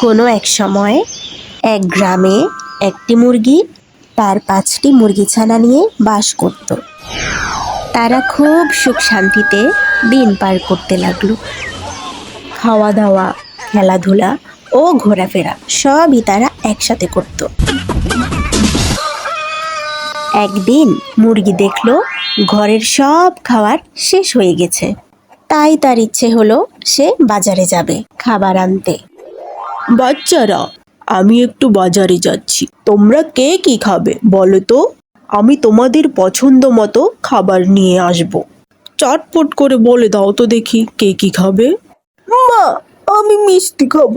কোনো এক সময় এক গ্রামে একটি মুরগি তার পাঁচটি মুরগি ছানা নিয়ে বাস করত। তারা খুব সুখ শান্তিতে দিন পার করতে লাগল। খাওয়া দাওয়া খেলাধুলা ও ঘোরাফেরা সবই তারা একসাথে করত। একদিন মুরগি দেখল ঘরের সব খাবার শেষ হয়ে গেছে। তাই তার ইচ্ছে হলো সে বাজারে যাবে খাবার আনতে। বাচ্চারা আমি একটু বাজারে যাচ্ছি। তোমরা কে কি খাবে বলো তো? আমি তোমাদের পছন্দ মতো খাবার নিয়ে আসব। চটপট করে বলে দাও তো দেখি কে কি খাবে। মা আমি মিষ্টি খাব।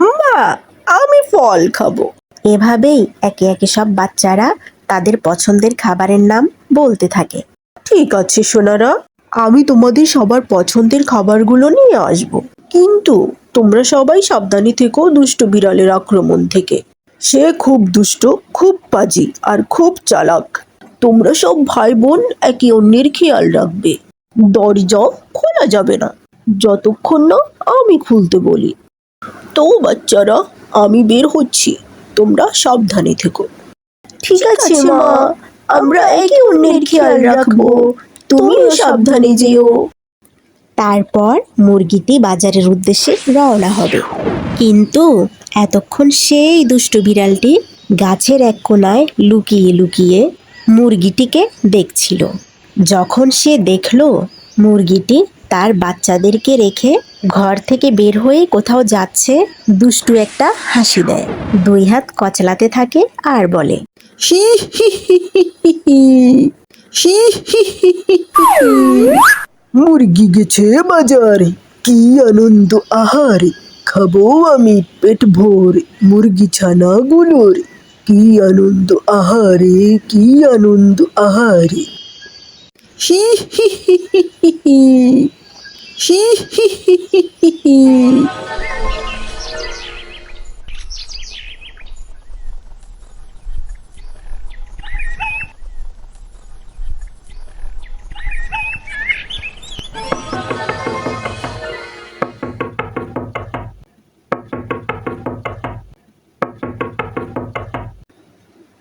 মা আমি ফল খাব। এভাবেই একে একে সব বাচ্চারা তাদের পছন্দের খাবারের নাম বলতে থাকে। ঠিক আছে সোনারা। আমি তোমাদের সবার পছন্দের খাবারগুলো নিয়ে আসব। কিন্তু তোমরা সবাই সাবধানী থেকো দুষ্ট বিড়ালের আক্রমণ থেকে। সে খুব দুষ্ট খুব পাজি আর খুব চালাক। তোমরা সব ভাই বোন একে অন্যের খেয়াল রাখবে। দরজা খোলা যাবে না। যতক্ষণ না আমি খুলতে বলি। তো বাচ্চারা আমি বের হচ্ছি। তোমরা সাবধানে থেকো। ঠিক আছে মা। আমরা একে অন্যের খেয়াল রাখব। তুমিও সাবধানে যেও। তারপর মুরগিটি বাজারের উদ্দেশ্যে রওনা হবে। কিন্তু এতক্ষণ সেই দুষ্টু বিড়ালটি গাছের এক কোনায় লুকিয়ে লুকিয়ে মুরগিটিকে দেখছিল। যখন সে দেখল মুরগিটি তার বাচ্চাদেরকে রেখে ঘর থেকে বের হয়ে কোথাও যাচ্ছে দুষ্টু একটা হাসি দেয়। দুই হাত কচলাতে থাকে আর বলে হি হি হি হি হি। মুরগি গেছে বাজারে কি আনন্দ আহারে খাব আমি পেট ভরে মুরগি ছানাগুলোর কি আনন্দ আহারে কি আনন্দ আহারে হি হি হি হি হি হি। হি হি হি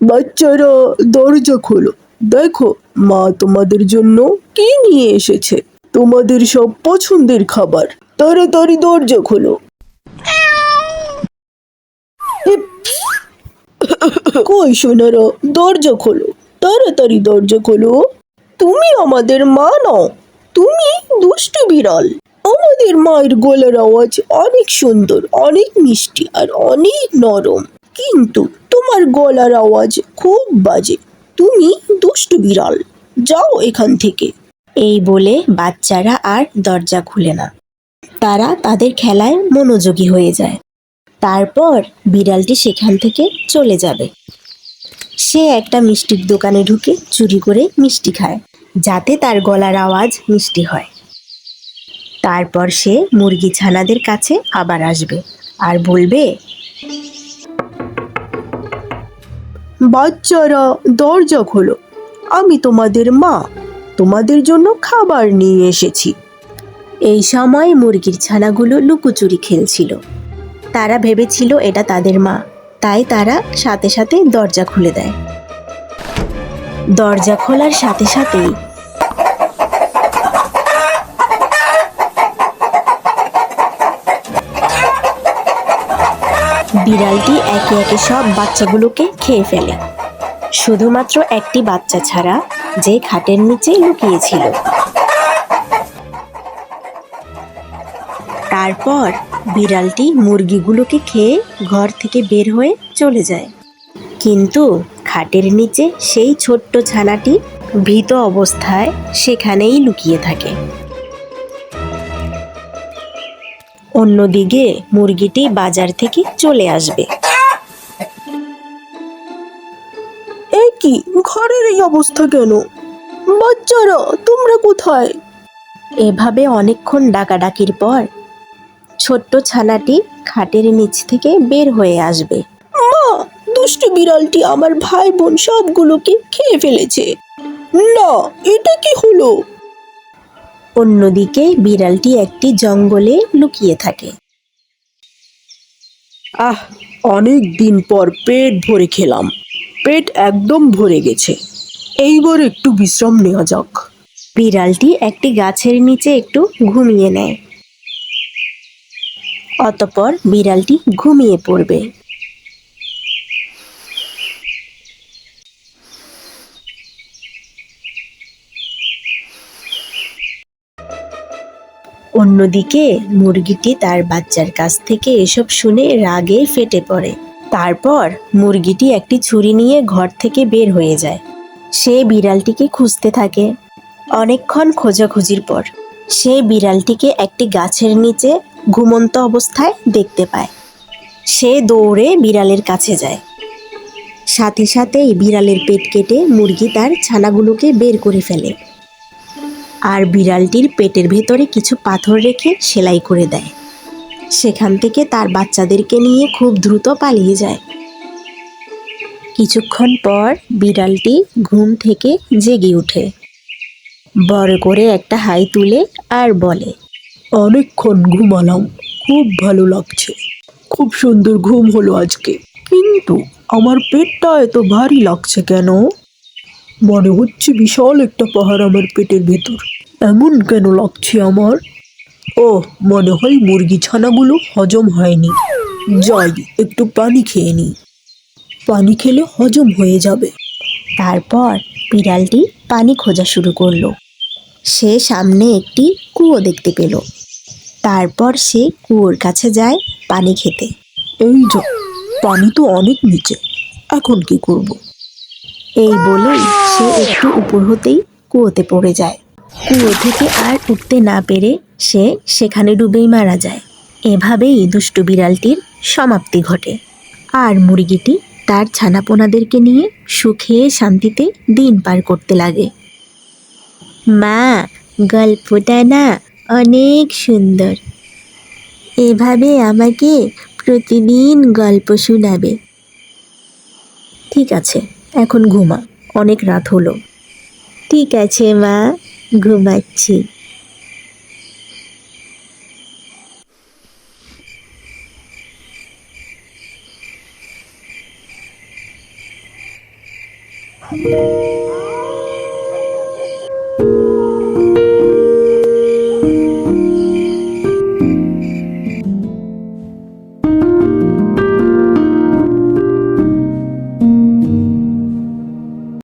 বাচ্চারা দরজা খোলো। দেখো, মা তোমাদের জন্য কি নিয়ে এসেছে? তোমাদের সব পছন্দের খাবার। তাড়াতাড়ি দরজা খোলো। কই সোনারা, দরজা খোলো। তাড়াতাড়ি দরজা খোলো। তুমি আমাদের মা নও, তুমি দুষ্টু বিড়াল। আমাদের মায়ের গলার আওয়াজ অনেক সুন্দর, অনেক মিষ্টি আর অনেক নরম। কিন্তু তোমার গলার আওয়াজ খুব বাজে। তুমি দুষ্টু বিড়াল। যাও এখান থেকে। এই বলে বাচ্চারা আর দরজা খুলে না। তারা তাদের খেলায় মনোযোগী হয়ে যায়। তারপর বিড়ালটি সেখান থেকে চলে যাবে। সে একটা মিষ্টির দোকানে ঢুকে চুরি করে মিষ্টি খায়, যাতে তার গলার আওয়াজ মিষ্টি হয়। তারপর সে মুরগি ছানাদের কাছে আবার আসবে আর বলবে বাচ্চারা দরজা খোলো। আমি তোমাদের মা, তোমাদের জন্য খাবার নিয়ে এসেছি। এই সময় মুরগির ছানাগুলো লুকোচুরি খেলছিল। তারা ভেবেছিল এটা তাদের মা, তাই তারা সাথে সাথে দরজা খুলে দেয়। দরজা খোলার সাথে সাথেই বিড়ালটি একে একে সব বাচ্চাগুলোকে খেয়ে ফেলে। শুধুমাত্র একটি বাচ্চা ছাড়া যে খাটের নিচে লুকিয়েছিল। তারপর বিড়ালটি মুরগিগুলোকে খেয়ে ঘর থেকে বের হয়ে চলে যায়। কিন্তু খাটের নিচে সেই ছোট্ট ছানাটি ভীত অবস্থায় সেখানেই লুকিয়ে থাকে। অন্যদিকে মুরগিটি বাজার থেকে চলে আসবে। এ কি? ঘরের এই অবস্থা কেন? বাচ্চারা তোমরা কোথায়? এভাবে অনেকক্ষণ ডাকাডাকির পর ছোট্ট ছানাটি খাটের নিচ থেকে বের হয়ে আসবে। মা দুষ্ট বিড়ালটি আমার ভাই বোন সবগুলোকে খেয়ে ফেলেছে। না এটা কি হলো? অন্যদিকে বিড়ালটি একটি জঙ্গলে লুকিয়ে থাকে। আহ অনেক দিন পর পেট ভরে খেলাম। পেট একদম ভরে গেছে। এইবার একটু বিশ্রাম নেওয়া যাক। বিড়ালটি একটি গাছের নিচে একটু ঘুমিয়ে নেয়। অতপর বিড়ালটি ঘুমিয়ে পড়বে। অন্যদিকে মুরগিটি তার বাচ্চার কাছ থেকে এসব শুনে রাগে ফেটে পড়ে। তারপর মুরগিটি একটি ছুরি নিয়ে ঘর থেকে বের হয়ে যায়। সে বিড়ালটিকে খুঁজতে থাকে। অনেকক্ষণ খোঁজাখুঁজির পর সে বিড়ালটিকে একটি গাছের নিচে ঘুমন্ত অবস্থায় দেখতে পায়। সে দৌড়ে বিড়ালের কাছে যায়। সাথে সাথেই বিড়ালের পেট কেটে মুরগি তার ছানাগুলোকে বের করে ফেলে। আর বিড়ালটির পেটের ভেতরে কিছু পাথর রেখে সেলাই করে দেয়। সেখান থেকে তার বাচ্চাদেরকে নিয়ে খুব দ্রুত পালিয়ে যায়। কিছুক্ষণ পর বিড়ালটি ঘুম থেকে জেগে ওঠে। বড় করে একটা হাই তুলে আর বলে, অনেকক্ষণ ঘুমালাম, খুব ভালো লাগছে। খুব সুন্দর ঘুম হলো আজকে। কিন্তু আমার পেটটা এত ভারী লাগছে কেন? মনে হচ্ছে বিশাল একটা পাহাড় আমার পেটের ভেতর। এমন কেন লাগছে আমার? ও মনে হয় মুরগি ছানাগুলো হজম হয়নি। যাই একটু পানি খেয়ে নিই পানি খেলে হজম হয়ে যাবে। তারপর বিড়ালটি পানি খোঁজা শুরু করল। সে সামনে একটি কুয়ো দেখতে পেল। তারপর সে কুয়োর কাছে যায় পানি খেতে। এই যা পানি তো অনেক নিচে। এখন কি করব। এই বলেই সে একটু উপর হতেই কুয়োতে পড়ে যায়। কুয়ো থেকে আর উঠতে না পেরে সে সেখানে ডুবেই মারা যায়। এভাবেই দুষ্টু বিড়ালটির সমাপ্তি ঘটে। আর মুরগিটি তার ছানাপোনাদেরকে নিয়ে সুখে শান্তিতে দিন পার করতে লাগে। মা, গল্পটা না অনেক সুন্দর। এভাবে আমাকে প্রতিদিন গল্প শোনাবে। ঠিক আছে। এখন ঘুমা। অনেক রাত হলো। ঠিক আছে মা ঘুমাচ্ছি।